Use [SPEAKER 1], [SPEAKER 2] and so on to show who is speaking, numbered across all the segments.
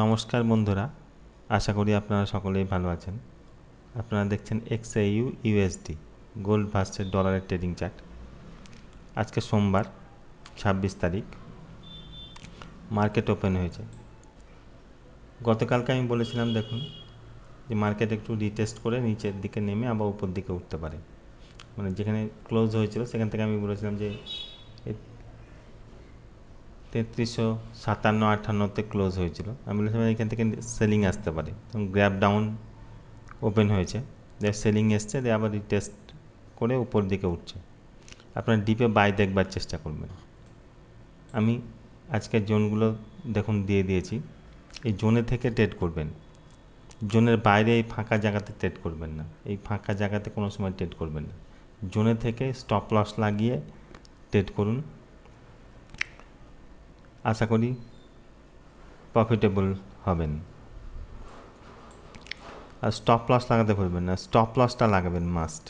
[SPEAKER 1] নমস্কার বন্ধুরা, আশা করি আপনারা সকলেই ভালো আছেন। আপনারা দেখছেন X U USD gold versus ডলারের ট্রেডিং চার্ট আজকে সোমবার, ছাব্বিশ তারিখ মার্কেট ওপেন হয়েছে। গতকালকে আমি বলেছিলাম, দেখুন, যে মার্কেট একটু রিটেস্ট করে নিচের দিকে নেমে আবার উপর দিকে উঠতে পারে। মানে যেখানে ক্লোজ হয়েছিল, সেখান থেকে আমি বলেছিলাম যে তেত্রিশশো সাতান্ন আটান্নতে ক্লোজ হয়েছিল। আমি বলেছিলাম এখান থেকে সেলিং আসতে পারে। গ্র্যাপ ডাউন ওপেন হয়েছে। দিয়ে সেলিং এসছে, দিয়ে আবার রিটেস্ট করে উপর দিকে উঠছে। আপনার ডিপে বাই দেখবার চেষ্টা করবেন। আমি আজকের জোনগুলো দেখুন দিয়ে দিয়েছি। এই জোনে থেকে ট্রেড করবেন। জোনের বাইরে এই ফাঁকা জায়গাতে ট্রেড করবেন না। এই ফাঁকা জায়গাতে কোনো সময় ট্রেড করবেন না। জোনে থেকে স্টপ লস লাগিয়ে ট্রেড করুন। আশা করি প্রফিটেবল হবেন। আর স্টপ লস লাগাতে ভুলবেন না স্টপ লসটা লাগাবেন মাস্ট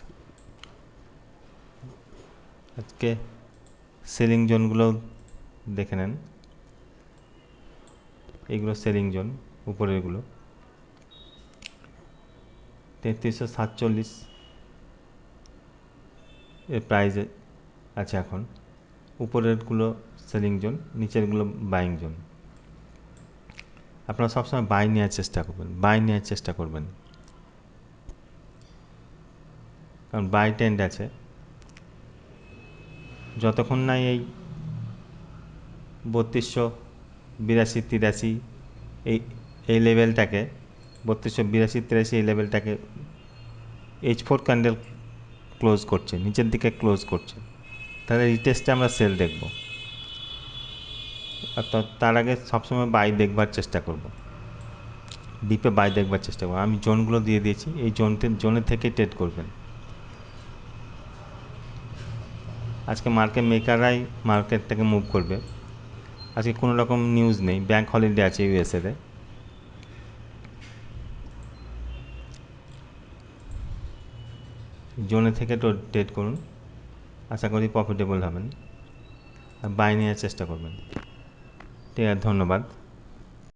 [SPEAKER 1] আজকে সেলিং জোনগুলো দেখে নেন। এইগুলো সেলিং জোন উপরেরগুলো তেত্রিশশো সাতচল্লিশ এর প্রাইজে আছে এখন। উপরেরগুলো সেলিং জোন নিচেরগুলো বাইং জোন আপনারা সবসময় বাই নেওয়ার চেষ্টা করবেন বাই নেওয়ার চেষ্টা করবেন। কারণ বাই টেন্ড আছে। যতক্ষণ না এই বত্রিশশো বিরাশি তিরাশি এই এই লেভেলটাকে বত্রিশশো বিরাশি তিরাশি এই লেভেলটাকে এইচ ফোর ক্যান্ডেল ক্লোজ করছে, নিচের দিকে ক্লোজ করছে। তাহলে রিটেস্টে আমরা সেল দেখব। তার আগে সবসময় বাই দেখবার চেষ্টা করব। ডিপে বাই দেখবার চেষ্টা করব। আমি জোনগুলো দিয়ে দিয়েছি, এই জোনতে জোনের থেকে ট্রেড করবেন। আজকে মার্কেট মেকাররাই মার্কেটটাকে মুভ করবে। আজকে কোনো রকম নিউজ নেই। ব্যাঙ্ক হলিডে আছে ইউএসএতে জোনে থেকে ট্রেড করুন। আশা করি প্রফিটেবল হবেন। বাই নেওয়ার চেষ্টা করবেন। ঠিক আছে ধন্যবাদ।